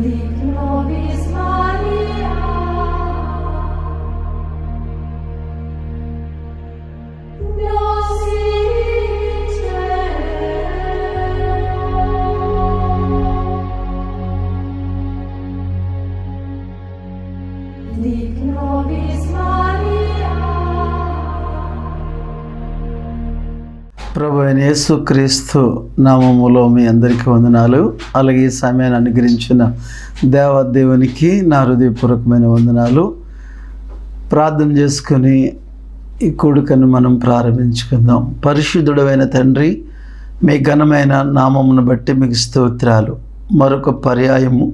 Вікно візьма. యేసుక్రీస్తు నామములో మీ అందరికీ వందనాలు. అలాగే ఈ సమయాన్ని అనుగ్రహించిన దేవదేవునికి నా హృదయపూర్వకమైన వందనాలు. ప్రార్థన చేసుకుని ఈ కూడికను మనం ప్రారంభించుకుందాం. పరిశుద్ధుడమైన తండ్రి మీ ఘనమైన నామమును బట్టి మీకు స్తోత్రాలు. మరొక పర్యాయము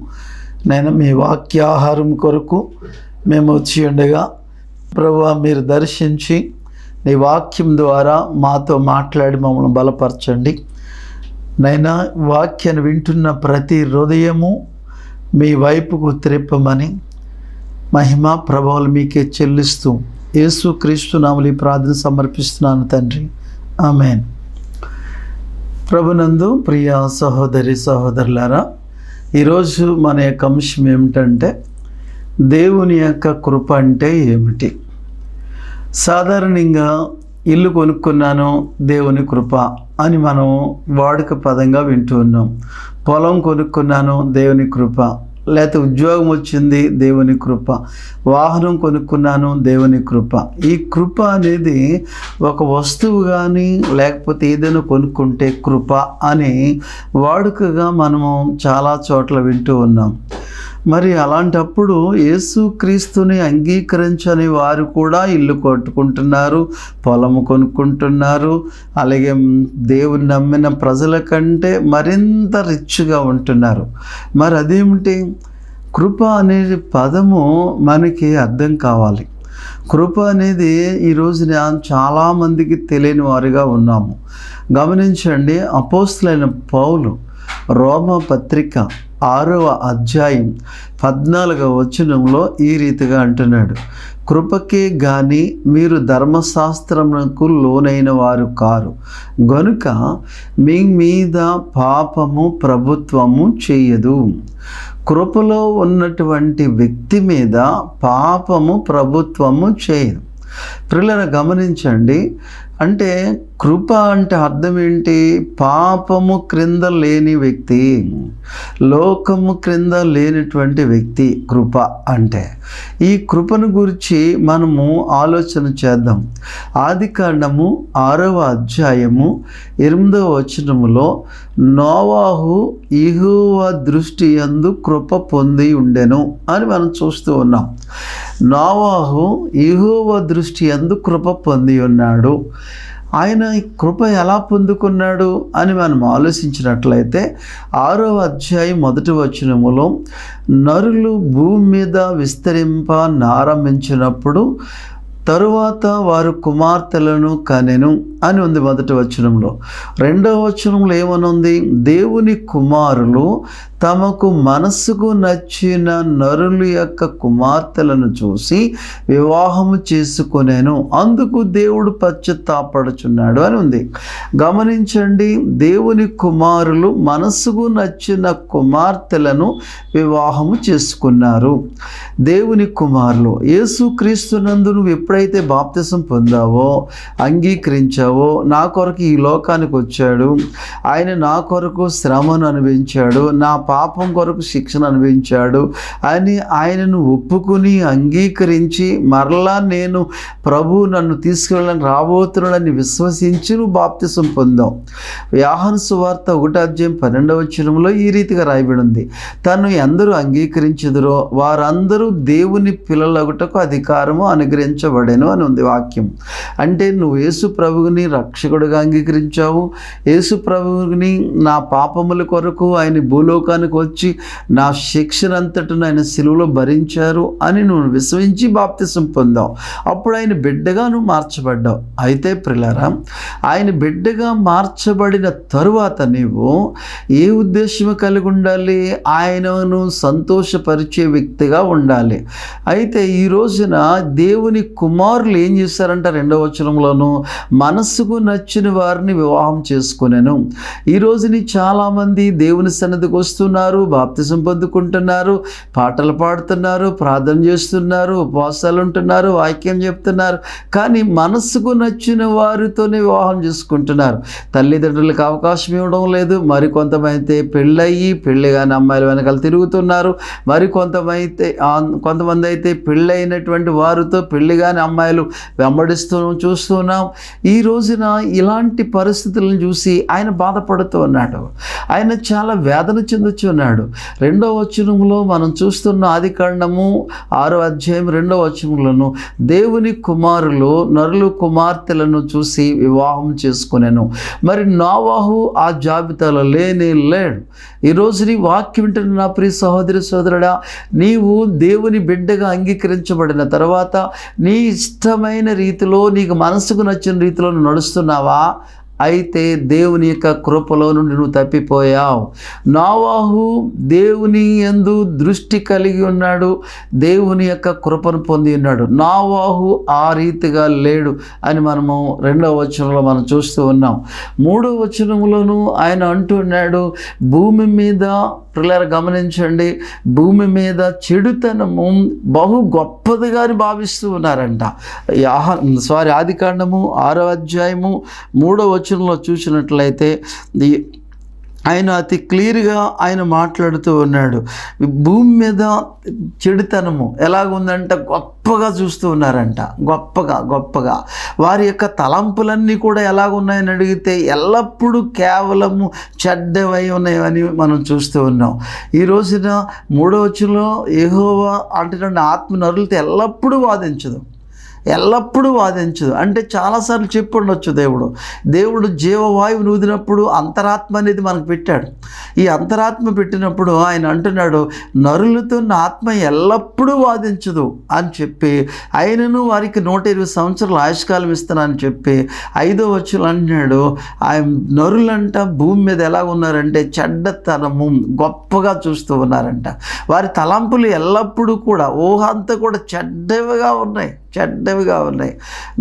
నేను మీ వాక్యాహారం కొరకు మేము వచ్చి ఉండగా ప్రభు మీరు దర్శించి నీ వాక్యం ద్వారా మాతో మాట్లాడి మమ్మల్ని బలపరచండి. నైనా వాక్యాన్ని వింటున్న ప్రతి హృదయము మీ వైపుకు త్రిప్పమని మహిమ ప్రభావాలు మీకే చెల్లిస్తూ యేసు క్రీస్తు నామలి ప్రార్థన సమర్పిస్తున్నాను తండ్రి. ఆమెన్. ప్రభునందు ప్రియ సహోదరి సహోదరులారా ఈరోజు మన యొక్క అంశం ఏమిటంటే దేవుని యొక్క కృప అంటే ఏమిటి? సాధారణంగా ఇల్లు కొనుక్కున్నాను దేవుని కృప అని మనం వాడుక పదంగా వింటూ ఉన్నాం. పొలం కొనుక్కున్నాను దేవుని కృప. లేకపోతే ఉద్యోగం వచ్చింది దేవుని కృప. వాహనం కొనుక్కున్నాను దేవుని కృప. ఈ కృప అనేది ఒక వస్తువు కానీ లేకపోతే ఏదైనా కొనుక్కుంటే కృప అని వాడుకగా మనము చాలా చోట్ల వింటూ ఉన్నాం. మరి అలాంటప్పుడు యేసుక్రీస్తుని అంగీకరించని వారు కూడా ఇల్లు కొట్టుకుంటున్నారు పొలము కొనుక్కుంటున్నారు అలాగే దేవుని నమ్మిన ప్రజల కంటే మరింత రిచ్గా ఉంటున్నారు. మరి అదేమిటి? కృప అనే పదము మనకి అర్థం కావాలి. కృప అనేది ఈరోజు చాలామందికి తెలియని వారిగా ఉన్నాము. గమనించండి అపోస్తులైన పౌలు రోమ పత్రిక ఆరవ అధ్యాయం పద్నాలుగవ వచనంలో ఈ రీతిగా అంటున్నాడు. కృపకే గాని మీరు ధర్మశాస్త్రమునకు లోనైన వారు కారు. గనుక మీ మీద పాపము ప్రభుత్వము చేయదు. కృపలో ఉన్నటువంటి వ్యక్తి మీద పాపము ప్రభుత్వము చేయదు. పిల్లలు గమనించండి. అంటే కృప అంటే అర్థం ఏంటి? పాపము క్రింద లేని వ్యక్తి లోకము క్రింద లేనటువంటి వ్యక్తి కృప అంటే. ఈ కృపను గురించి మనము ఆలోచన చేద్దాం. ఆది కాండము ఆరవ అధ్యాయము ఎనిమిదవ వచనములో నోవాహు ఇహువ దృష్టి యందు కృప పొంది ఉండెను అని మనం చూస్తూ ఉన్నాం. నోవాహు ఇహువ దృష్టి యందు కృప పొంది ఉన్నాడు. ఆయన ఈ కృప ఎలా పొందుకున్నాడు అని మనం ఆలోచించినట్లయితే ఆరో అధ్యాయం మొదటి వచనములో నరులు భూమి మీద విస్తరింప నారంభించినప్పుడు తరువాత వారు కుమార్తెలను కనెను అని ఉంది మొదటి వచనంలో. రెండవ వచనంలో ఏమనుంది? దేవుని కుమారులు తమకు మనస్సుకు నచ్చిన నరుల యొక్క కుమార్తెలను చూసి వివాహము చేసుకునేను. అందుకు దేవుడు పశ్చత్తాపడుచున్నాడు అని ఉంది. గమనించండి దేవుని కుమారులు మనస్సుకు నచ్చిన కుమార్తెలను వివాహము చేసుకున్నారు. దేవుని కుమారులు యేసుక్రీస్తునందు నువ్వు ఎప్పుడైతే బాప్తిసం పొందావో అంగీకరించావో నా కొరకు ఈ లోకానికి వచ్చాడు. ఆయన నా కొరకు శ్రమను అనుభవించాడు. నా పాపం కొరకు శిక్షణ అనుభవించాడు అని ఆయనను ఒప్పుకుని అంగీకరించి మరలా నేను ప్రభు నన్ను తీసుకెళ్ళని రాబోతున్నాడని విశ్వసించి నువ్వు బాప్తిసం పొందావు. వ్యాహన్ సువార్త ఒకటాధ్యాయం పన్నెండవ వచనంలో ఈ రీతిగా రాయబడి ఉంది తను ఎందరూ అంగీకరించదురో వారందరూ దేవుని పిల్లలగుటకు అధికారము అనుగ్రహించబడెను అని ఉంది వాక్యం. అంటే నువ్వు యేసు ప్రభువుని రక్షకుడుగా అంగీకరించావు. యేసు ప్రభువుని నా పాపముల కొరకు ఆయన భూలోకానికి వచ్చి నా శిక్షణ ఆయన సిలువలో భరించారు అని నువ్వు విశ్వించి బాప్తిసం పొందావు. అప్పుడు ఆయన బిడ్డగా నువ్వు మార్చబడ్డావు. అయితే ప్రిలారా ఆయన బిడ్డగా మార్చబడిన తరువాత నీవు ఏ ఉద్దేశం కలిగి ఉండాలి? ఆయనను సంతోషపరిచే వ్యక్తిగా ఉండాలి. అయితే ఈ రోజున దేవుని కు కుమారులు ఏం చేశారంట రెండవ వచనంలోను? మనస్సుకు నచ్చిన వారిని వివాహం చేసుకునేను. ఈ రోజుని చాలామంది దేవుని సన్నిధికి వస్తున్నారు బాప్తిజం పొందుకుంటున్నారు పాటలు పాడుతున్నారు ప్రార్థన చేస్తున్నారు ఉపవాసాలు ఉంటున్నారు వాక్యం చెప్తున్నారు. కానీ మనస్సుకు నచ్చిన వారితోనే వివాహం చేసుకుంటున్నారు. తల్లిదండ్రులకు అవకాశం ఇవ్వడం లేదు. మరి కొంతమైతే పెళ్ళయి పెళ్ళి కాని అమ్మాయిల వెనకాల తిరుగుతున్నారు. మరి కొంతమైతే కొంతమంది అయితే పెళ్ళైనటువంటి వారితో పెళ్ళి కానీ అమ్మాయిలు వెంబడిస్తూ చూస్తున్నాం ఈ రోజున ఇలాంటి పరిస్థితులను చూసి ఆయన బాధపడుతూ ఉన్నాడు. ఆయన చాలా వేదన చెందుచున్నాడు రెండవ వచనంలో మనం చూస్తున్న ఆది కాండము ఆరో అధ్యాయం రెండవ వచనంలోను దేవుని కుమారులు నరులు కుమార్తెలను చూసి వివాహం చేసుకునేను. మరి నావాహు ఆ జాబితాలో లేనే లేడు. ఈ నీ వాక్యం వింటున్న నా ప్రియ సహోదరి సోదరుడా నీవు దేవుని బిడ్డగా అంగీకరించబడిన తర్వాత నీ ఇష్టమైన రీతిలో నీకు మనసుకు నచ్చిన రీతిలో నడుస్తున్నావా? అయితే దేవుని యొక్క కృపలో నుండి నువ్వు తప్పిపోయావు. నావాహు దేవుని యందు దృష్టి కలిగి ఉన్నాడు. దేవుని యొక్క కృపను పొంది ఉన్నాడు. నావాహు ఆ రీతిగా లేడు అని మనము రెండవ వచనంలో మనం చూస్తూ ఉన్నాం. మూడవ వచనంలోనూ ఆయన అంటున్నాడు భూమి మీద పిల్లలు గమనించండి భూమి మీద చెడుతనము బహు గొప్పదిగా అని భావిస్తూ ఉన్నారంట. ఆహా సారీ ఆది కాండము ఆరో అధ్యాయము మూడో వచనంలో చూసినట్లయితే ఆయన అతి క్లియర్గా ఆయన మాట్లాడుతూ ఉన్నాడు. భూమి మీద చెడుతనము ఎలాగుందంటే? గొప్పగా చూస్తూ ఉన్నారంట. గొప్పగా గొప్పగా. వారి యొక్క తలంపులన్నీ కూడా ఎలాగున్నాయని అడిగితే ఎల్లప్పుడూ కేవలము చెడ్డవై ఉన్నాయని మనం చూస్తూ ఉన్నాం. ఈ రోజున మూడో వచ్చులో ఏహోవా అంటే ఆత్మ నరులతో ఎల్లప్పుడూ వాదించదు. ఎల్లప్పుడూ వాదించదు. అంటే చాలాసార్లు చెప్పి ఉండొచ్చు దేవుడు. దేవుడు జీవవాయువు నూదినప్పుడు అంతరాత్మ అనేది మనకు పెట్టాడు. ఈ అంతరాత్మ పెట్టినప్పుడు ఆయన అంటున్నాడు నరులుతున్న నా ఆత్మ ఎల్లప్పుడూ వాదించదు అని చెప్పి ఆయనను వారికి నూట ఇరవై సంవత్సరాలు ఆయుష్కాలం ఇస్తానని చెప్పి ఐదో వచ్చులు అంటున్నాడు ఆయన నరులంట భూమి మీద ఎలా ఉన్నారంటే చెడ్డతనము గొప్పగా చూస్తూ ఉన్నారంట. వారి తలంపులు ఎల్లప్పుడూ కూడా ఊహ అంతా కూడా చెడ్డవిగా ఉన్నాయి. చెడ్డవిగా ఉన్నాయి.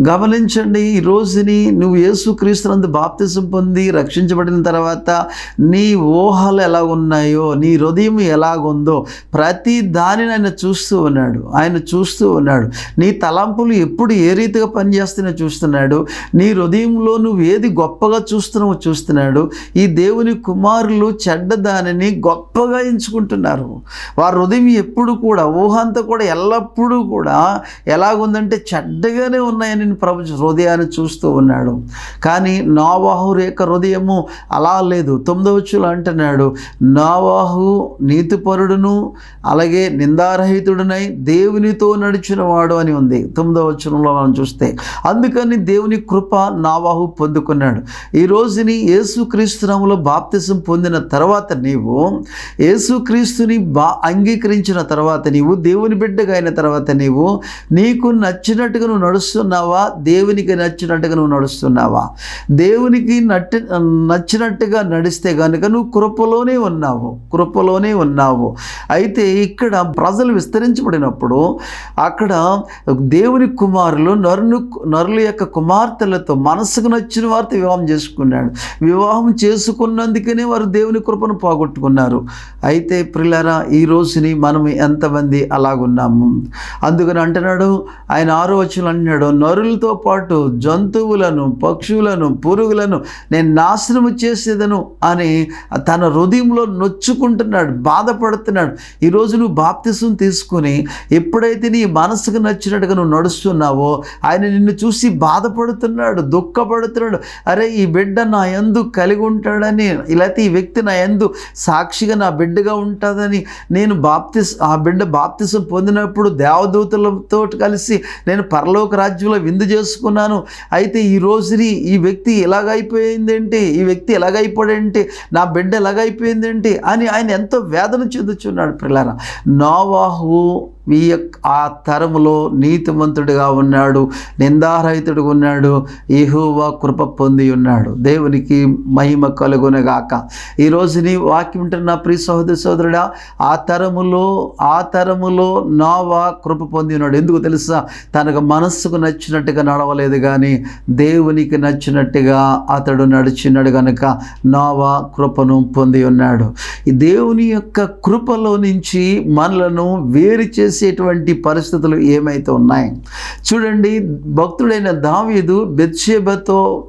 గమనించండి ఈ రోజుని నువ్వు యేసుక్రీస్తునందు బాప్తిసం పొంది రక్షించబడిన తర్వాత నీ ఊహలు ఎలా ఉన్నాయో నీ హృదయం ఎలాగుందో ప్రతి దానిని ఆయన చూస్తూ ఉన్నాడు. ఆయన చూస్తూ ఉన్నాడు. నీ తలంపులు ఎప్పుడు ఏ రీతిగా పనిచేస్తున్నా చూస్తున్నాడు. నీ హృదయంలో నువ్వు ఏది గొప్పగా చూస్తున్నావో చూస్తున్నాడు. ఈ దేవుని కుమారులు చెడ్డ దానిని గొప్పగా ఎంచుకుంటున్నారు. వారి హృదయం ఎప్పుడు కూడా ఊహ అంతా కూడా ఎల్లప్పుడూ కూడా ఎలాగుందంటే చెడ్డగానే ఉన్నాయని ప్రభు హృదయాన్ని చూస్తూ ఉన్నాడు. కానీ నావాహు యొక్క హృదయము అలా లేదు. తొమ్మిదవచ్చులు అంటున్నాడు నావాహు నీతిపరుడును అలాగే నిందారహితుడునై దేవునితో నడిచిన వాడు అని ఉంది. తొమ్మిదవచనంలో మనం చూస్తే అందుకని దేవుని కృప నావాహు పొందుకున్నాడు. ఈ రోజుని యేసుక్రీస్తునాములో బాప్తిసం పొందిన తర్వాత నీవు యేసుక్రీస్తుని బా అంగీకరించిన తర్వాత నీవు దేవుని బిడ్డగా అయిన తర్వాత నీవు నీకున్న నచ్చినట్టుగా నువ్వు నడుస్తున్నావా? దేవునికి నచ్చినట్టుగా నువ్వు నడుస్తున్నావా? దేవునికి నట్టి నచ్చినట్టుగా నడిస్తే కనుక నువ్వు కృపలోనే ఉన్నావు. కృపలోనే ఉన్నావు. అయితే ఇక్కడ ప్రజలు విస్తరించబడినప్పుడు అక్కడ దేవుని కుమారులు నరును నరుల యొక్క కుమార్తెలతో మనసుకు నచ్చిన వారితో వివాహం చేసుకున్నాడు. వివాహం చేసుకున్నందుకనే వారు దేవుని కృపను పోగొట్టుకున్నారు. అయితే ప్రిలరా ఈ రోజుని మనం ఎంతమంది అలాగున్నాము? అందుకని అంటున్నాడు ఆయన ఆరోచనలు వచ్చిన అంటున్నాడు నరులతో పాటు జంతువులను పక్షులను పురుగులను నేను నాశనము చేసేదను అని తన హృదయంలో నొచ్చుకుంటున్నాడు బాధపడుతున్నాడు. ఈరోజు నువ్వు బాప్తిసం తీసుకుని ఎప్పుడైతే నీ మనసుకు నచ్చినట్టుగా నువ్వు నడుస్తున్నావో ఆయన నిన్ను చూసి బాధపడుతున్నాడు దుఃఖపడుతున్నాడు. అరే ఈ బిడ్డ నా ఎందు కలిగి ఉంటాడని లేకపోతే ఈ వ్యక్తి నా ఎందు సాక్షిగా నా బిడ్డగా ఉంటుందని నేను బాప్తిస్ ఆ బిడ్డ బాప్తిసం పొందినప్పుడు దేవదూతలతో కలిసి నేను పరలోక రాజ్యంలో విందు చేసుకున్నాను. అయితే ఈ రోజుని ఈ వ్యక్తి ఎలాగైపోయిందేంటి ఈ వ్యక్తి ఎలాగైపోయాడంటే నా బిడ్డ ఎలాగైపోయిందేంటి అని ఆయన ఎంతో వేదన చెందుచున్నాడు పిల్లరా నోవాహు ఈ యొక్క ఆ తరములో నీతిమంతుడిగా ఉన్నాడు నిందారహితుడిగా ఉన్నాడు యెహోవా కృప పొంది ఉన్నాడు. దేవునికి మహిమ కలుగునగాక. ఈరోజు నీ వాక్యం వింటున్న ప్రియ సహోదరి సోదరుడా ఆ తరములో ఆ తరములో నావా కృప పొంది ఉన్నాడు. ఎందుకు తెలుసా? తనకు మనస్సుకు నచ్చినట్టుగా నడవలేదు కానీ దేవునికి నచ్చినట్టుగా అతడు నడిచినాడు కనుక నావా కృపను పొంది ఉన్నాడు. ఈ దేవుని యొక్క కృపలో నుంచి మనలను వేరు చేసి చేసేటువంటి పరిస్థితులు ఏమైతే ఉన్నాయి. చూడండి భక్తుడైన దావీదు బెత్షేబతో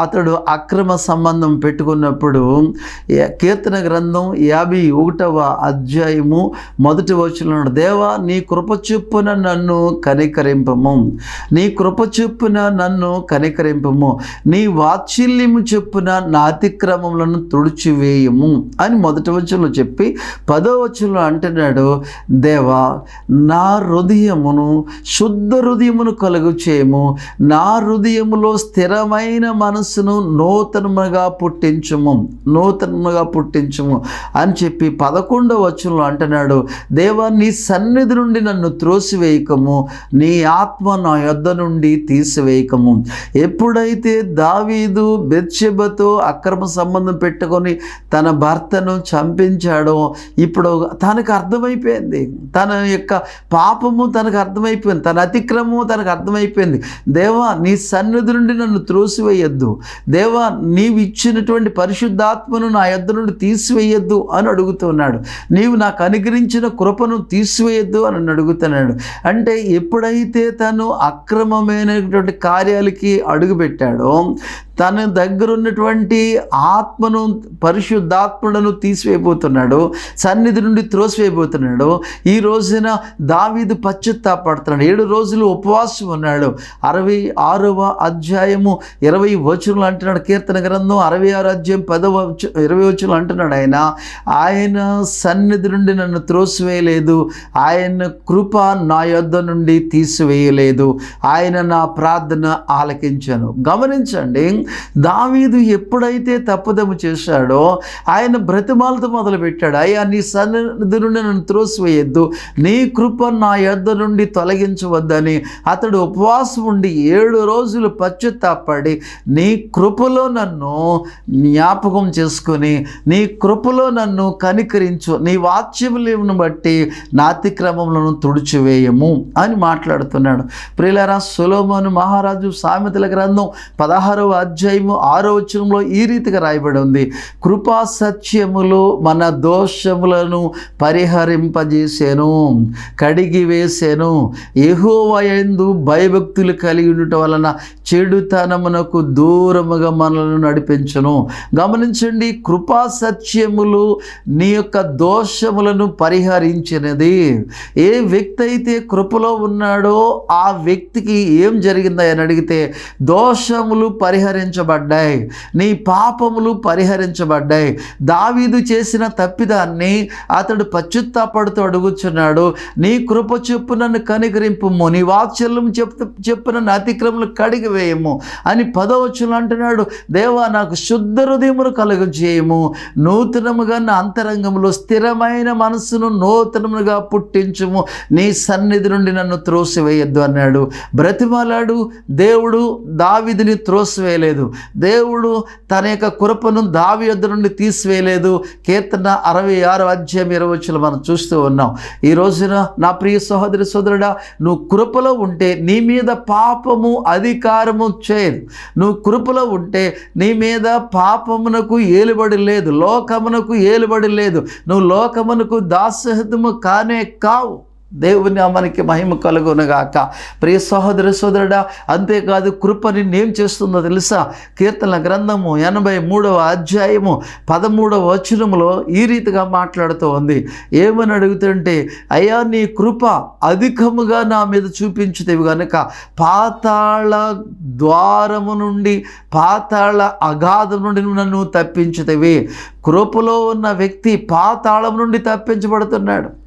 అతడు అక్రమ సంబంధం పెట్టుకున్నప్పుడు కీర్తన గ్రంథం యాభై ఒకటవ అధ్యాయము మొదటి వచ్చిన దేవా నీ కృప చొప్పున నన్ను కనికరింపము. నీ కృప చొప్పున నన్ను కనికరింపము. నీ వాత్సల్యము చొప్పున నా అతిక్రమములను తుడిచివేయము. అని మొదటి వచనంలో చెప్పి పదో వచనంలో అంటున్నాడు దేవా నా హృదయమును శుద్ధ హృదయమును కలుగు చేయము నా హృదయములో స్థిరమైన మనసును నూతనముగా పుట్టించుము. నూతనముగా పుట్టించుము అని చెప్పి పదకొండవ వచనంలో అంటున్నాడు. దేవా నీ సన్నిధి నుండి నన్ను త్రోసివేయకము. నీ ఆత్మ నా యొద్ద నుండి తీసివేయకము. ఎప్పుడైతే దావీదు బెత్షెబతో అక్రమ సంబంధం పెట్టుకొని తన భర్తను చంపించాడో ఇప్పుడు తనకు అర్థమైపోయింది. తన యొక్క పాపము తనకు అర్థమైపోయింది తన అతిక్రమము తనకు అర్థమైపోయింది. దేవా నీ సన్నిధి నుండి నన్ను త్రోసివేయొద్దు. దేవా నీవు ఇచ్చినటువంటి పరిశుద్ధాత్మను నా యొద్ద నుండి తీసివేయొద్దు అని అడుగుతున్నాడు. నీవు నాకు అనుగ్రహించిన కృపను తీసివేయొద్దు అని నన్ను అడుగుతున్నాడు. అంటే ఎప్పుడైతే తను అక్రమమైనటువంటి కార్యాలకి అడుగుపెట్టాడో తన దగ్గర ఉన్నటువంటి ఆత్మను పరిశుద్ధాత్మలను తీసివేయబోతున్నాడు సన్నిధి నుండి త్రోసివేయబోతున్నాడు. ఈ రోజున దావీదు పశ్చత్తాపడుతున్నాడు. ఏడు రోజులు ఉపవాసం ఉన్నాడు. అరవై ఆరవ అధ్యాయము ఇరవై వచనంలో అంటున్నాడు. కీర్తన గ్రంథం అరవై ఆరు అధ్యాయం పదవ ఇరవై వచనంలో అంటున్నాడు ఆయన ఆయన సన్నిధి నుండి నన్ను త్రోసివేయలేదు. ఆయన కృప నా యొద్ద నుండి తీసివేయలేదు. ఆయన నా ప్రార్థన ఆలకించాను. గమనించండి దావీదు ఎప్పుడైతే తప్పుదము చేశాడో ఆయన బ్రతిమాలతో మొదలుపెట్టాడు. అయ్యా నీ సన్నిధి నుండి నన్ను త్రోసివేయద్దు. నీ కృప నా యొద్ద నుండి తొలగించవద్దని. అతడు ఉపవాసం ఉండి ఏడు రోజులు పశ్చాత్తాపడి నీ కృపలో నన్ను జ్ఞాపకం చేసుకొని నీ కృపలో నన్ను కనికరించు నీ వాచ్యములను బట్టి నా అతిక్రమములను తుడిచివేయము అని మాట్లాడుతున్నాడు. ప్రియులారా సులోమోను మహారాజు సామెతల గ్రంథం పదహారవ అధ్యాయము ఆరో వచనంలో ఈ రీతిగా రాయబడి ఉంది. కృపా సత్యములు మన దోషములను పరిహరింపజేసాను. కడిగి వేసాను. ఎహోవయందు భయభక్తులు కలిగి ఉండటం వలన చెడుతనమునకు దూరముగా మనల్ని నడిపించను. గమనించండి కృపా సత్యములు నీ యొక్క దోషములను పరిహరించినది. ఏ వ్యక్తి అయితే కృపలో ఉన్నాడో ఆ వ్యక్తికి ఏం జరిగిందా అని అడిగితే దోషములు పరిహరించబడ్డాయి నీ పాపములు పరిహరించబడ్డాయి. దావీదు చేసిన తప్పిదాన్ని అతడు పశ్చుత్తాపడుతూ అడుగుచున్నాడు నీ కృప చెప్పు నన్ను కనికరింపుము నీ వాత్సల్యం చెప్పు చెప్పు నన్ను అతిక్రమలు కడిగి వేయము అని పదవచ్చులు అంటున్నాడు. దేవా నాకు శుద్ధ హృదయమును కలుగు చేయము నూతనముగా నా అంతరంగంలో స్థిరమైన మనస్సును నూతనముగా పుట్టించుము. నీ సన్నిధి నుండి నన్ను త్రోసివేయద్దు అన్నాడు. బ్రతిమలాడు. దేవుడు దావిదిని త్రోసివేయలేదు. దేవుడు తన యొక్క కృపను దావి యొద్ద నుండి తీసివేయలేదు. కీర్తన అరవై ఆరు అధ్యాయం ఇరవై మనం చూస్తూ ఉన్నాం. ఈ రోజున నా ప్రియ సహోదరి సోదరుడా నువ్వు కృపలో ఉంటే నీ మీద పాపము అధికారము చేయదు. నువ్వు కృపలో ఉంటే నీ మీద పాపమునకు ఏలుబడి లేదు లోకమునకు ఏలుబడి లేదు. నువ్వు లోకమునకు దాసహితము కానే కావు. దేవుని మనకి మహిమ కలుగునగాక. ప్రియ సహోదర సోదరుడా అంతేకాదు కృప నిన్నేం చేస్తుందో తెలుసా? కీర్తన గ్రంథము ఎనభై మూడవ అధ్యాయము పదమూడవ వచనములో ఈ రీతిగా మాట్లాడుతూ ఉంది. ఏమని అడుగుతుంటే అయ్యా నీ కృప అధికముగా నా మీద చూపించుతేవి కనుక పాతాళ ద్వారము నుండి పాతాళ అగాధం నుండి నన్ను తప్పించుతవి. కృపలో ఉన్న వ్యక్తి పాతాళం నుండి తప్పించబడుతున్నాడు.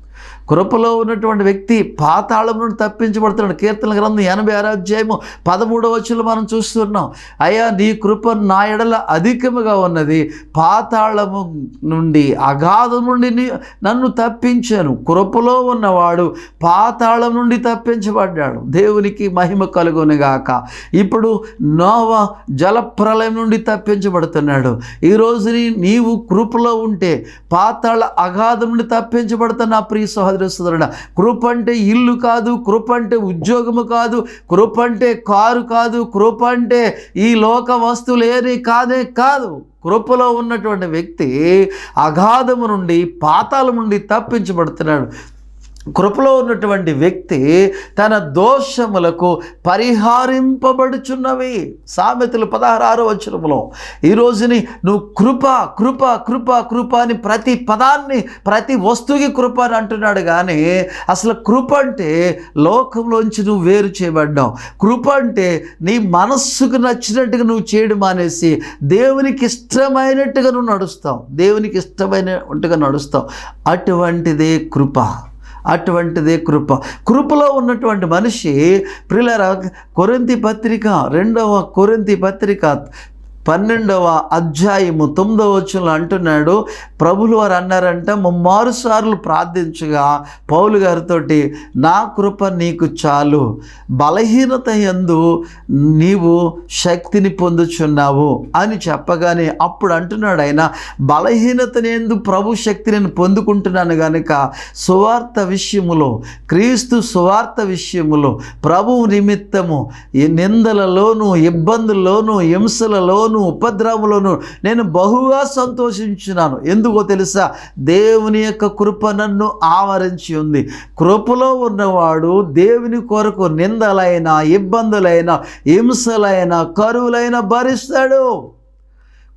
కృపలో ఉన్నటువంటి వ్యక్తి పాతాళం నుండి తప్పించబడుతున్నాడు. కీర్తన గ్రంథం ఎనభై ఆరో అధ్యాయము పదమూడవ వచ్చులు మనం చూస్తున్నాం. అయ్యా నీ కృప నా ఎడల అధికముగా ఉన్నది. పాతాళము నుండి అగాధం నుండి నన్ను తప్పించాను. కృపలో ఉన్నవాడు పాతాళం నుండి తప్పించబడ్డాడు. దేవునికి మహిమ కలుగునిగాక. ఇప్పుడు నోవా జలప్రలయం నుండి తప్పించబడుతున్నాడు. ఈరోజు నీవు కృపలో ఉంటే పాతాళ అగాధం నుండి తప్పించబడుతున్న ప్రియ సహోదరి సోదరుడ కృప అంటే ఇల్లు కాదు కృప అంటే ఉద్యోగము కాదు కృప అంటే కారు కాదు కృప అంటే ఈ లోక వస్తువులు ఏది కాదే కాదు. కృపలో ఉన్నటువంటి వ్యక్తి అగాధము నుండి పాతాళం నుండి తప్పించబడుతున్నాడు. కృపలో ఉన్నటువంటి వ్యక్తి తన దోషములకు పరిహారింపబడుచున్నవి. సామెతలు పదహారు ఆరో వచనములో ఈ రోజుని నువ్వు కృప కృప కృప కృప అని ప్రతి పదాన్ని ప్రతి వస్తువుకి కృప అని అంటున్నాడు. కానీ అసలు కృప అంటే లోకంలోంచి నువ్వు వేరు చేయబడ్డావు. కృప అంటే నీ మనస్సుకు నచ్చినట్టుగా నువ్వు చేయడం మానేసి దేవునికి ఇష్టమైనట్టుగా నువ్వు నడుస్తావు. దేవునికి ఇష్టమైనట్టుగా నడుస్తావు. అటువంటిదే కృప. అటువంటిదే కృప. కృపలో ఉన్నటువంటి మనిషి ప్రిలర కొరింతి పత్రిక రెండవ కొరింతి పత్రిక పన్నెండవ అధ్యాయము తొమ్మిదవ వచనంలో అంటున్నాడు ప్రభులు వారు అన్నారంట ముమ్మారు సార్లు ప్రార్థించగా పౌలు గారితోటి నా కృప నీకు చాలు. బలహీనత ఎందు నీవు శక్తిని పొందుచున్నావు అని చెప్పగానే అప్పుడు అంటున్నాడు ఆయన బలహీనతని ఎందు ప్రభు శక్తి నేను పొందుకుంటున్నాను కనుక సువార్త విషయములో క్రీస్తు సువార్త విషయములో ప్రభువు నిమిత్తము నిందలలోను ఇబ్బందుల్లోను హింసలలోను ఉపద్రవములోను నేను బహుగా సంతోషించున్నాను ఎందుకో తెలుసా? దేవుని యొక్క కృప నన్ను ఆవరించి ఉంది. కృపలో ఉన్నవాడు దేవుని కొరకు నిందలైన ఇబ్బందులైన హింసలైన కరువులైన భరిస్తాడు.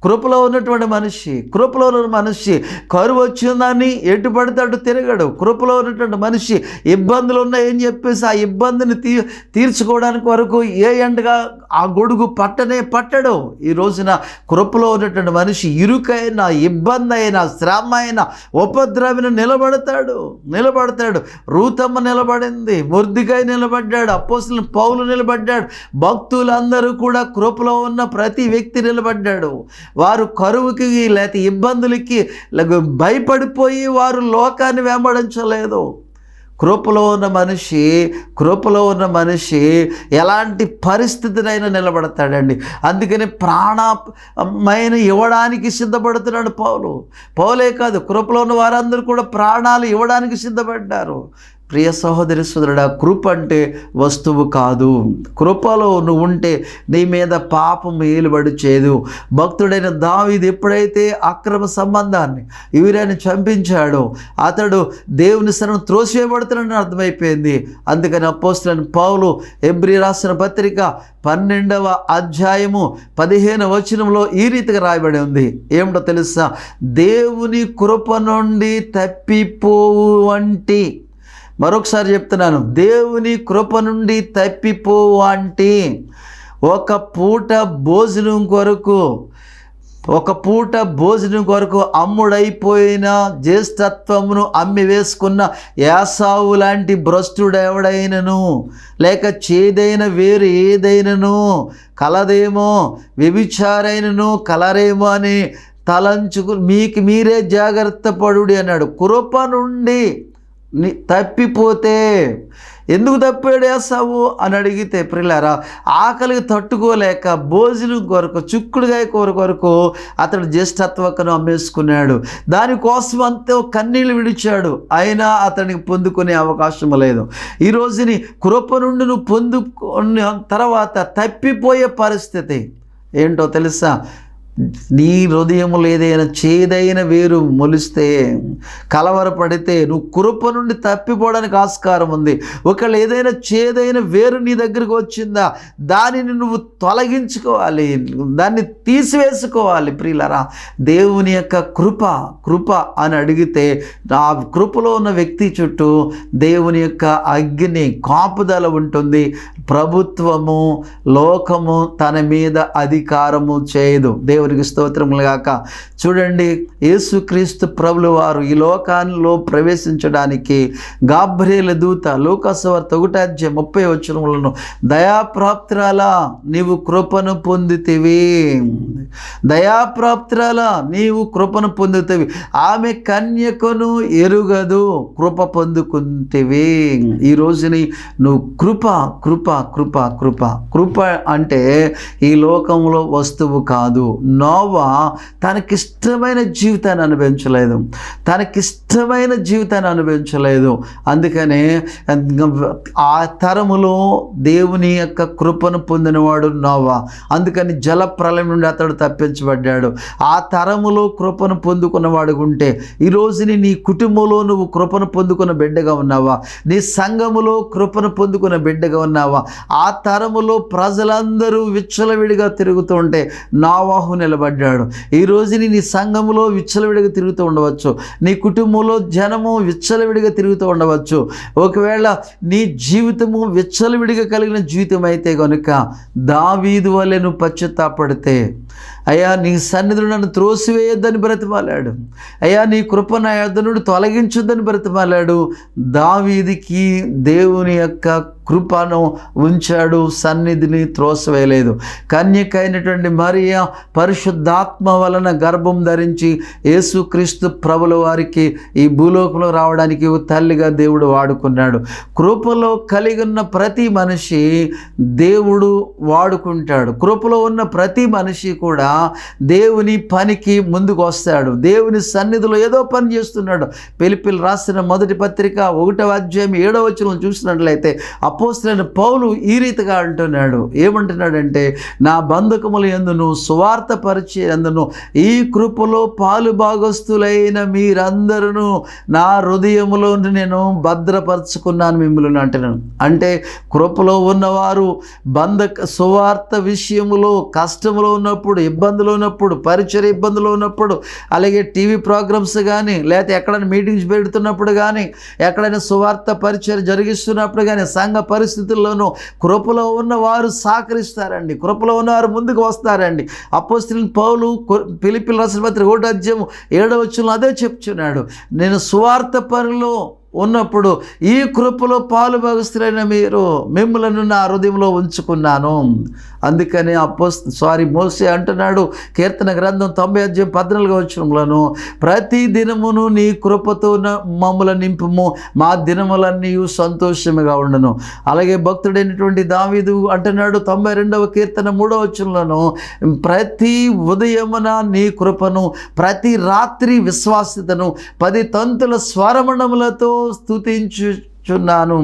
కృపలో ఉన్నటువంటి మనిషి కృపలో ఉన్న మనిషి కరువు వచ్చిందని ఎటు పడితే అటు తిరగడు. కృపలో ఉన్నటువంటి మనిషి ఇబ్బందులు ఉన్నాయని చెప్పేసి ఆ ఇబ్బందిని తీ తీర్చుకోవడానికి వరకు ఏ ఎండగా ఆ గొడుగు పట్టనే పట్టడు. ఈ రోజున కృపలో ఉన్నటువంటి మనిషి ఇరుకైన ఇబ్బంది అయిన శ్రమ అయిన ఉపద్రవిన నిలబడతాడు. నిలబడతాడు. రూతమ్మ నిలబడింది ముర్దికై నిలబడ్డాడు అప్పోసిన పౌలు నిలబడ్డాడు భక్తులందరూ కూడా కృపలో ఉన్న ప్రతి వ్యక్తి నిలబడ్డాడు. వారు కరువుకి లేకపోతే ఇబ్బందులకి భయపడిపోయి వారు లోకాన్ని వెంబడించలేదు. కృపలో ఉన్న మనిషి కృపలో ఉన్న మనిషి ఎలాంటి పరిస్థితినైనా నిలబడతాడండి. అందుకని ప్రాణమైన ఇవ్వడానికి సిద్ధపడుతున్నాడు పౌలు. పౌలే కాదు కృపలో ఉన్న వారందరూ కూడా ప్రాణాలు ఇవ్వడానికి సిద్ధపడ్డారు. ప్రియ సహోదరి సోదరుడా కృప అంటే వస్తువు కాదు. కృపలో నువ్వు ఉంటే నీ మీద పాపం ఏలుబడి చేయదు భక్తుడైన దావిది ఎప్పుడైతే అక్రమ సంబంధాన్ని వీరాన్ని చంపించాడో అతడు దేవుని శరణం త్రోసివేయబడుతున్నాడని అర్థమైపోయింది. అందుకని అపోస్తులని పౌలు ఎబ్రి రాసిన పత్రిక పన్నెండవ అధ్యాయము పదిహేను వచనంలో ఈ రీతిగా రాయబడి ఉంది. ఏమిటో తెలుసా? దేవుని కృప నుండి తప్పిపోవు వంటి మరొకసారి చెప్తున్నాను. దేవుని కృప నుండి తప్పిపో ఒక పూట భోజనం కొరకు ఒక పూట భోజనం కొరకు అమ్ముడైపోయిన జ్యేష్ఠత్వమును అమ్మి వేసుకున్న యాసావు లాంటి భ్రష్టుడెవడైనను లేక చేదైన వేరు ఏదైనను? కలదేమో వ్యభిచారైనను? కలరేమో అని తలంచుకు మీకు మీరే జాగ్రత్త పడుడి అన్నాడు. కృప నుండి తప్పిపోతే ఎందుకు తప్పాడు వేసావు అని అడిగితే ప్రిలారా ఆకలికి తట్టుకోలేక భోజనం కొరకు చుక్కుడుగాయ కూర కొరకు అతడు జ్యేష్ఠత్వకను అమ్మేసుకున్నాడు. దానికోసం అంతే కన్నీళ్ళు విడిచాడు. అయినా అతనికి పొందుకునే అవకాశం లేదు. ఈ రోజుని కృప నుండి నువ్వు పొందుకున్న తర్వాత తప్పిపోయే పరిస్థితి ఏంటో తెలుసా? నీ హృదయములు ఏదైనా చేదైన వేరు మొలిస్తే కలవరపడితే నువ్వు కృప నుండి తప్పిపోవడానికి ఆస్కారం ఉంది. ఒకవేళ ఏదైనా చేదైన వేరు నీ దగ్గరకు వచ్చిందా దానిని నువ్వు తొలగించుకోవాలి దాన్ని తీసివేసుకోవాలి ప్రియులరా. దేవుని యొక్క కృప కృప అని అడిగితే ఆ కృపలో ఉన్న వ్యక్తి చుట్టూ దేవుని యొక్క అగ్ని కాపుదల ఉంటుంది. ప్రభుత్వము లోకము తన మీద అధికారము చేయదు. దేవుని దేవునికి స్తోత్రములు గాక. చూడండి యేసుక్రీస్తు ప్రభులు వారు ఈ లోకాల్లో ప్రవేశించడానికి గాబ్రేల దూత లోకసవార్త ఒకటాధ్యాయం ముప్పై వచనములను దయాప్రాప్తురాల నీవు కృపను పొందితివి. దయాప్రాప్తురాల నీవు కృపను పొందుతవి. ఆమె కన్యకను ఎరుగదు కృప పొందుకుంటేవి. ఈ రోజుని నువ్వు కృప కృప కృప కృప. కృప అంటే ఈ లోకంలో వస్తువు కాదు నోవా తనకిష్టమైన జీవితాన్ని అనుభవించలేదు. తనకిష్టమైన జీవితాన్ని అనుభవించలేదు. అందుకనే ఆ తరములో దేవుని యొక్క కృపను పొందినవాడు నోవా. అందుకని జల ప్రళయం నుండి అతడు తప్పించబడ్డాడు. ఆ తరములో కృపను పొందుకున్నవాడు ఉంటే ఈ రోజుని నీ కుటుంబంలో నువ్వు కృపను పొందుకున్న బిడ్డగా ఉన్నావా? నీ సంఘములో కృపను పొందుకున్న బిడ్డగా ఉన్నావా? ఆ తరములో ప్రజలందరూ విచ్చలవిడిగా తిరుగుతూ ఉంటే నిలబడ్డాడు. ఈ రోజుని నీ సంఘములో విచ్చలవిడిగా తిరుగుతూ ఉండవచ్చు. నీ కుటుంబంలో జనము విచ్చలవిడిగా తిరుగుతూ ఉండవచ్చు. ఒకవేళ నీ జీవితము విచ్చలవిడిగా కలిగిన జీవితం అయితే కనుక దావీదు వలె నువ్వు పశ్చాత్తాపడితే అయ్యా నీ సన్నిధులు నన్ను త్రోసివేయొద్దని బ్రతిమాలాడు. అయ్యా నీ కృప నా నుండి తొలగించొద్దని బ్రతిమాలాడు. దావీదికి దేవుని యొక్క కృపను ఉంచాడు సన్నిధిని త్రోసివేయలేదు. కన్యకైనటువంటి మరియా పరిశుద్ధాత్మ వలన గర్భం ధరించి యేసుక్రీస్తు ప్రభుల వారికి ఈ భూలోకంలో రావడానికి తల్లిగా దేవుడు వాడుకున్నాడు. కృపలో కలిగి ఉన్న ప్రతి మనిషి దేవుడు వాడుకుంటాడు. కృపలో ఉన్న ప్రతి మనిషి కూడా దేవుని పనికి ముందుకు వస్తాడు. దేవుని సన్నిధిలో ఏదో పని చేస్తున్నాడు. పిలిపిలు రాసిన మొదటి పత్రిక ఒకటవ అధ్యాయం ఏడవ వచనం చూసినట్లయితే అపోస్తులైన పౌలు ఈ రీతిగా అంటున్నాడు. ఏమంటున్నాడంటే నా బంధకములు ఎందును సువార్త పరిచయందును ఈ కృపలో పాలు భాగస్తులైన మీరందరూ నా హృదయములో నేను భద్రపరుచుకున్నాను మిమ్మల్ని అంటున్నాను. అంటే కృపలో ఉన్నవారు బంధక సువార్త విషయములో కష్టములో ఉన్నప్పుడు ఇబ్బంది ఇబ్బందులు ఉన్నప్పుడు పరిచయ ఇబ్బందులు ఉన్నప్పుడు అలాగే టీవీ ప్రోగ్రామ్స్ కానీ లేకపోతే ఎక్కడైనా మీటింగ్స్ పెడుతున్నప్పుడు కానీ ఎక్కడైనా సువార్త పరిచయం జరిగిస్తున్నప్పుడు కానీ సంఘ పరిస్థితుల్లోనూ కృపలో ఉన్న వారు సహకరిస్తారండి. కృపలో ఉన్నవారు ముందుకు వస్తారండి. అపోస్తుల పౌలు పిలిపిల రాసిన పత్రిక ఒకటో అధ్యాయం ఏడవ అదే చెప్తున్నాడు. నేను సువార్త పనిలో ఉన్నప్పుడు ఈ కృపలో పాలు భాగస్తులైన మీరు మిమ్మలను నా హృదయంలో ఉంచుకున్నాను. అందుకని అప్పో సారీ మోసే అంటున్నాడు. కీర్తన గ్రంథం తొంభై అధ్యయం పద్నాలుగు వచ్చినములను ప్రతి దినమును నీ కృపతో న- మమ్ముల నింపుము. మా దినములన్నీ సంతోషముగా ఉండను. అలాగే భక్తుడైనటువంటి దావీదు అంటున్నాడు తొంభై రెండవ కీర్తన మూడవ వచనంలోను ప్రతి ఉదయమున నీ కృపను ప్రతి రాత్రి విశ్వాసితను పది తంతుల స్వరమణములతో స్తుతించుచున్నాను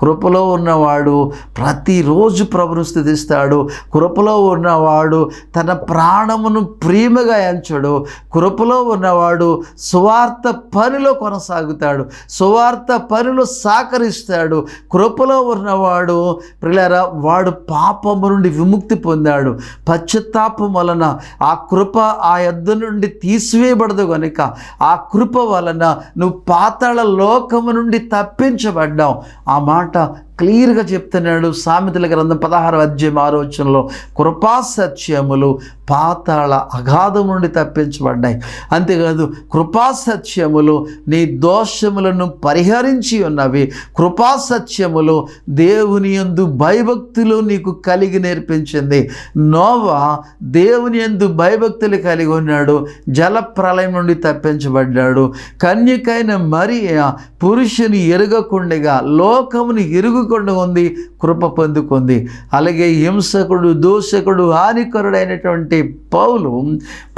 కృపలో ఉన్నవాడు ప్రతిరోజు ప్రభును స్థుతిస్తాడు. కృపలో ఉన్నవాడు తన ప్రాణమును ప్రేమగా ఎంచడు. కృపలో ఉన్నవాడు సువార్త పనిలో కొనసాగుతాడు. సువార్త పనిలో సహకరిస్తాడు. కృపలో ఉన్నవాడు ప్రిలరా వాడు పాపము నుండి విముక్తి పొందాడు. పశ్చాత్తాపం వలన ఆ కృప ఆ ఎద్దు నుండి తీసివేయబడదు కనుక ఆ కృప వలన నువ్వు పాతాళ లోకము నుండి తప్పించబడ్డావు. ఆ మాట പാട്ട క్లియర్గా చెప్తున్నాడు సామెతల గ్రంథం పదహారు అధ్యాయం ఆలోచనలో కృపా సత్యములు పాతాళ అగాధం నుండి తప్పించబడ్డాయి. అంతేకాదు కృపా సత్యములు నీ దోషములను పరిహరించి ఉన్నవి. కృపా సత్యములు దేవుని యందు భయభక్తులు నీకు కలిగి నేర్పించింది. నోవా దేవుని యందు భయభక్తులు కలిగి ఉన్నాడు జల ప్రళయం నుండి తప్పించబడ్డాడు. కన్యకైన మరియ పురుషుని ఎరగకుండగా లోకముని ఎరుగుకుండా ఉంది కృప పొందుకుంది. అలాగే హింసకుడు దూషకుడు హానికరుడైనటువంటి పౌలు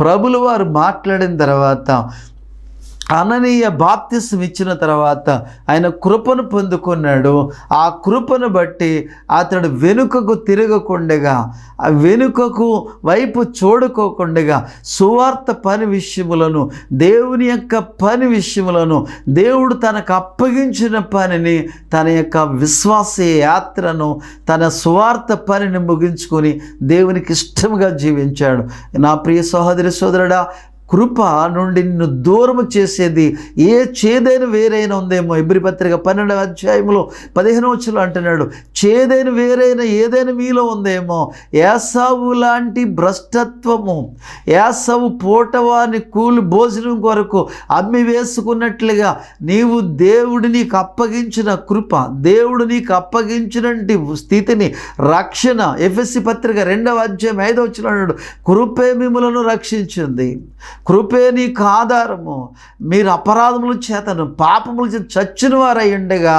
ప్రభులు వారు మాట్లాడిన తర్వాత అననీయ బాప్తిసం ఇచ్చిన తర్వాత ఆయన కృపను పొందుకున్నాడు. ఆ కృపను బట్టి అతడు వెనుకకు తిరగకుండగా ఆ వెనుకకు వైపు చూడుకోకుండగా సువార్త పని విషయములను దేవుని యొక్క పని విషయములను దేవుడు తనకు అప్పగించిన పనిని తన యొక్క విశ్వాస యాత్రను తన సువార్త పనిని ముగించుకొని దేవునికి ఇష్టంగా జీవించాడు. నా ప్రియ సహోదరి సోదరుడా కృప నుండి నిన్ను దూరము చేసేది ఏ చేదైన వేరైన ఉందేమో. ఎబ్రి పత్రిక పన్నెండవ అధ్యాయంలో పదిహేను వచ్చులు అంటున్నాడు చేదైన వేరైన ఏదైనా మీలో ఉందేమో. యాసావు లాంటి భ్రష్టత్వము యాసవు పూటవాని కూలి భోజనం కొరకు అమ్మి వేసుకున్నట్లుగా నీవు దేవుడు నీకు అప్పగించిన కృప దేవుడు నీకు అప్పగించిన స్థితిని రక్షణ. ఎఫ్ఎస్సి పత్రిక రెండవ అధ్యాయం ఐదవ వచ్చినాడు కృపే మిమ్మలను రక్షించింది. కృపే నీకు ఆధారము. మీరు అపరాధముల చేతను పాపముల చేత చచ్చిన వారై ఉండగా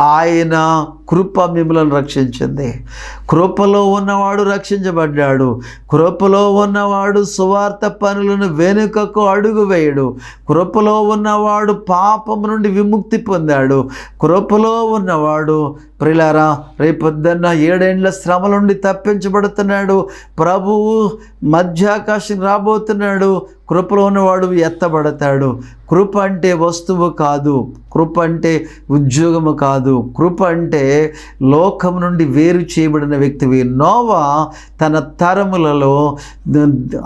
ఆయన కృప మిమ్మలను రక్షించింది. కృపలో ఉన్నవాడు రక్షించబడ్డాడు. కృపలో ఉన్నవాడు సువార్త పనులను వెనుకకు అడుగు వేయడు. కృపలో ఉన్నవాడు పాపం నుండి విముక్తి పొందాడు. కృపలో ఉన్నవాడు ప్రిలారా రేపొద్దున్న ఏడేండ్ల శ్రమ నుండి తప్పించబడుతున్నాడు. ప్రభువు మధ్యాకాశం రాబోతున్నాడు. కృపలో ఉన్నవాడు ఎత్తబడతాడు. కృప అంటే వస్తువు కాదు. కృప అంటే ఉద్యోగము కాదు. కృప అంటే లోకం నుండి వేరు చేయబడిన వ్యక్తివి. నోవా తన తరములలో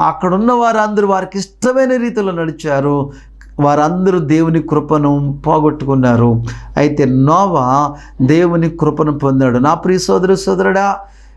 అక్కడున్న వారందరూ వారికి ఇష్టమైన రీతిలో నడిచారు. వారందరూ దేవుని కృపను పోగొట్టుకున్నారు. అయితే నోవా దేవుని కృపను పొందాడు. నా ప్రియ సోదరు సోదరుడా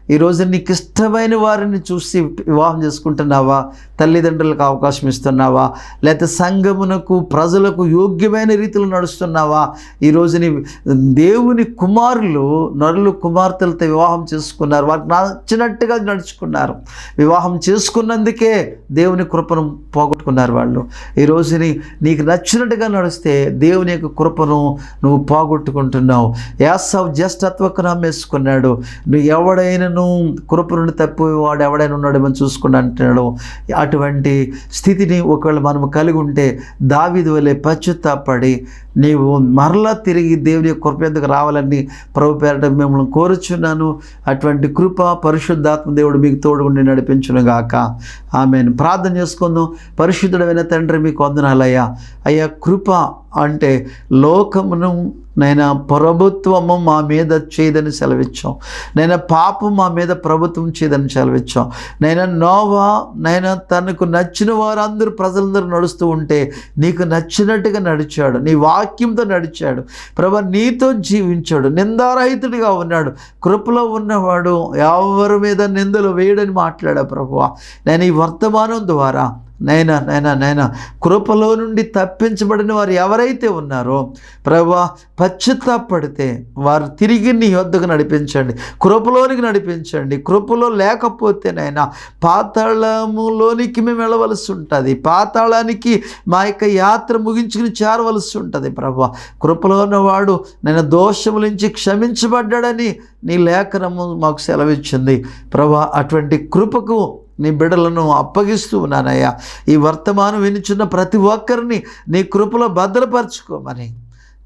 ఈరోజు నీకు ఇష్టమైన వారిని చూసి వివాహం చేసుకుంటున్నావా? తల్లిదండ్రులకు అవకాశం ఇస్తున్నావా? లేకపోతే సంఘమునకు ప్రజలకు యోగ్యమైన రీతిలో నడుస్తున్నావా? ఈరోజు నీ దేవుని కుమారులు నరులు కుమార్తెలతో వివాహం చేసుకున్నారు. వారికి నచ్చినట్టుగా నడుచుకున్నారు. వివాహం చేసుకున్నందుకే దేవుని కృపను పోగొట్టుకున్నారు వాళ్ళు. ఈరోజు నీ నీకు నచ్చినట్టుగా నడిస్తే దేవుని యొక్క కృపను నువ్వు పోగొట్టుకుంటున్నావు. యాసవ్ జ్యేష్ఠత్వకు నమ్మేసుకున్నాడు నువ్వు ఎవడైనా నన్ను కృప నుండి తప్పి వాడు ఎవడైనా ఉన్నాడేమో చూసుకుని అంటున్నాడు. అటువంటి స్థితిని ఒకవేళ మనం కలిగి ఉంటే దావిది వలె పశ్చుత్తాపడి నీవు మరలా తిరిగి దేవుని కృప ఎందుకు రావాలని ప్రభు పేరట మిమ్మల్ని కోరుచున్నాను. అటువంటి కృప పరిశుద్ధాత్మ దేవుడు మీకు తోడుగుండి నడిపించును గాక. ఆమెను. ప్రార్థన చేసుకుందాం. పరిశుద్ధుడమైన తండ్రి మీకు వందనాలయ్యా అయ్యా కృప అంటే లోకమును నైనా ప్రభుత్వము మా మీద చేయదని సెలవిచ్చాం. నైనా పాపం మా మీద ప్రభుత్వం చేయదని సెలవిచ్చాం. నైనా నోవా నైనా తనకు నచ్చిన వారందరూ ప్రజలందరూ నడుస్తూ ఉంటే నీకు నచ్చినట్టుగా నడిచాడు. నీ వాక్యంతో నడిచాడు. ప్రభా నీతో జీవించాడు. నిందారహితుడిగా ఉన్నాడు. కృపలో ఉన్నవాడు ఎవరి మీద నిందలు వేయడని మాట్లాడా ప్రభువ. నేను ఈ వర్తమానం ద్వారా నైనా నైనా నైనా. కృపలో నుండి తప్పించబడిన వారు ఎవరైతే ఉన్నారో ప్రభా పశ్చిత్తాపడితే వారు తిరిగి నీ యొద్దకు నడిపించండి. కృపలోనికి నడిపించండి. కృపలో లేకపోతే నైనా పాతాళములోనికి మేము వెళ్ళవలసి ఉంటుంది. పాతాళానికి మా యొక్క యాత్ర ముగించుకుని చేరవలసి ఉంటుంది ప్రభా. కృపలో ఉన్నవాడు నేను దోషముల నుంచి క్షమించబడ్డాడని నీ లేఖనము మాకు సెలవిచ్చింది. ప్రభా అటువంటి కృపకు నీ బిడ్డలను అప్పగిస్తూ ఉన్నానయ్యా. ఈ వర్తమానం వినిచున్న ప్రతి ఒక్కరిని నీ కృపలో భద్రపరచుకోమని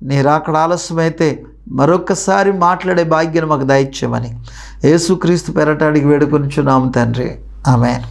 నీ రాకడ ఆలస్యమైతే మరొకసారి మాట్లాడే భాగ్యం మాకు దయచేయమని. యేసుక్రీస్తు పెరటాడికి వేడుకొనిచున్నాము తండ్రి. ఆమె